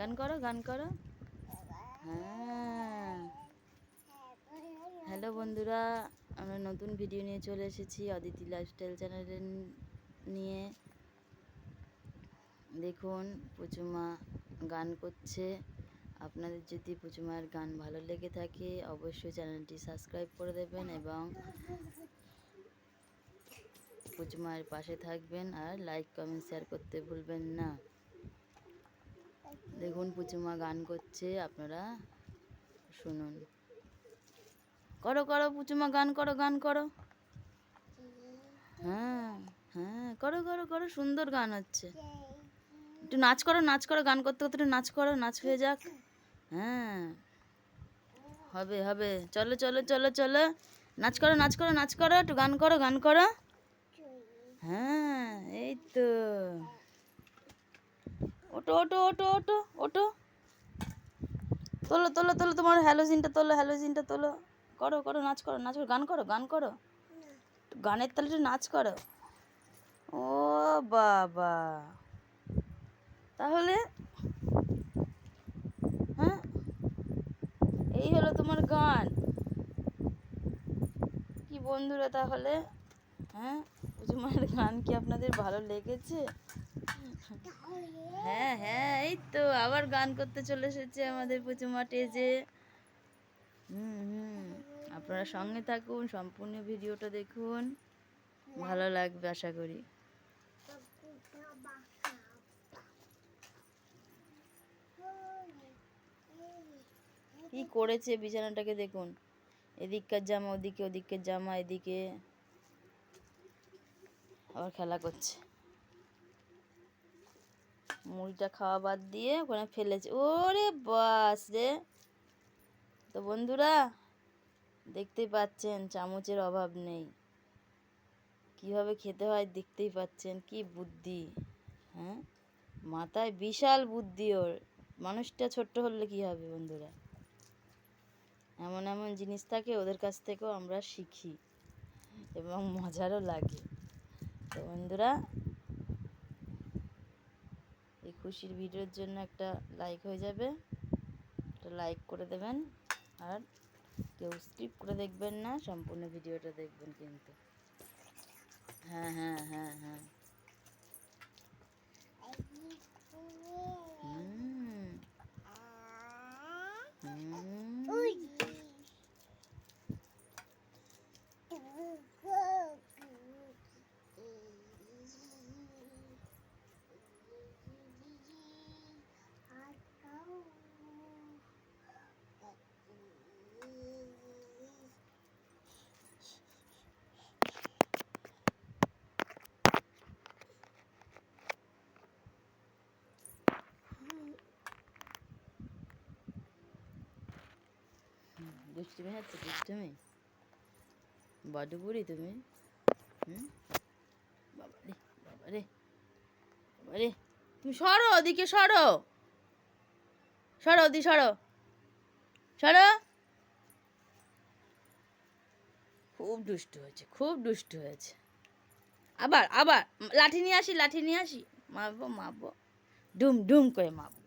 গান করো গান করো। হ্যাঁ। হ্যালো বন্ধুরা, আমরা নতুন ভিডিও নিয়ে চলে এসেছি অদিতি লাইফস্টাইল চ্যানেলে নিয়ে। দেখুন, পুচুমা গান করছে। আপনাদের যদি পুচুমার গান ভালো লেগে থাকে, অবশ্যই চ্যানেলটি সাবস্ক্রাইব করে দেবেন এবং পুচুমার পাশে থাকবেন আর লাইক কমেন্ট শেয়ার করতে ভুলবেন না। দেখুন, পুচুমা গান করছে, আপনারা শুনুন। করো করো, পুচুমা, গান করো গান করো। হ্যাঁ হ্যাঁ করো করো করো, সুন্দর গান হচ্ছে। একটু নাচ করো নাচ করো, গান করতে করতে একটু নাচ করো, নাচ হয়ে যাক। হ্যাঁ হবে হবে। চলো চলো চলো চলো। নাচ করো নাচ করো নাচ করো, একটু গান করো গান করো। হ্যাঁ এই তো ওটো ওটো ওটো ওটো ওটো তোলো তোলো তোলো তোমার হ্যালোজিনটা তোলো হ্যালোজিনটা তোলো। করো করো, নাচ করো নাচ করো, গান করো গান করো। গানের তালে নাচ করো। ও বাবা। তাহলে হ্যাঁ? এই হলো তোমার গান। কি বন্ধুরা তাহলে? হ্যাঁ পুজুমায়ের গান কি আপনাদের ভালো লেগেছে? হ্যাঁ হ্যাঁ এই তো আবার গান করতে চলে এসেছে আমাদের পুচুমা টেজে হুম হুম, আপনারা সঙ্গে থাকুন, সম্পূর্ণ ভিডিওটা দেখুন। ভালো লাগবে আশা করি। কি করেছে বিছানাটাকে দেখুন। এদিককার জামা ওদিকে ওদিকের জামা এদিকে। আবার খেলা করছে। মুড়িটা খাওয়া বাদ দিয়ে ওখানে ফেলেছে। ওরে বাস রে। তো বন্ধুরা, দেখতেই পাচ্ছেন চামচের অভাব নেই। কীভাবে খেতে হয় দেখতেই পাচ্ছেন, কি বুদ্ধি হ্যাঁ? মাথায় বিশাল বুদ্ধি ওর। মানুষটা ছোট্ট হলে কি হবে বন্ধুরা? এমন এমন জিনিস থাকে ওদের কাছ থেকেও আমরা শিখি এবং মজারও লাগে। তো বন্ধুরা, এই খুশির ভিডিওর জন্য একটা লাইক হয়ে যাবে। একটা লাইক করে দেবেন। আর কেউ স্কিপ করে দেখবেন না, সম্পূর্ণ ভিডিওটা দেখবেন কিন্তু। হ্যাঁ হ্যাঁ হ্যাঁ হ্যাঁ হুম হুম দুষ্টুমি হচ্ছে দুষ্টুমি বড্ড বুড়ি তুমি। হুম? বাবা রে বাবা রে বাবা রে তুমি সরো ওদিকে, সরো। সরো ওদিকে, সরো। সরো। খুব দুষ্টু হয়েছে, খুব দুষ্টু হয়েছে। আবার আবার লাঠি নিয়ে আসি, লাঠি নিয়ে আসি। মারবো মারবো। ডুম ডুম করে মারবো।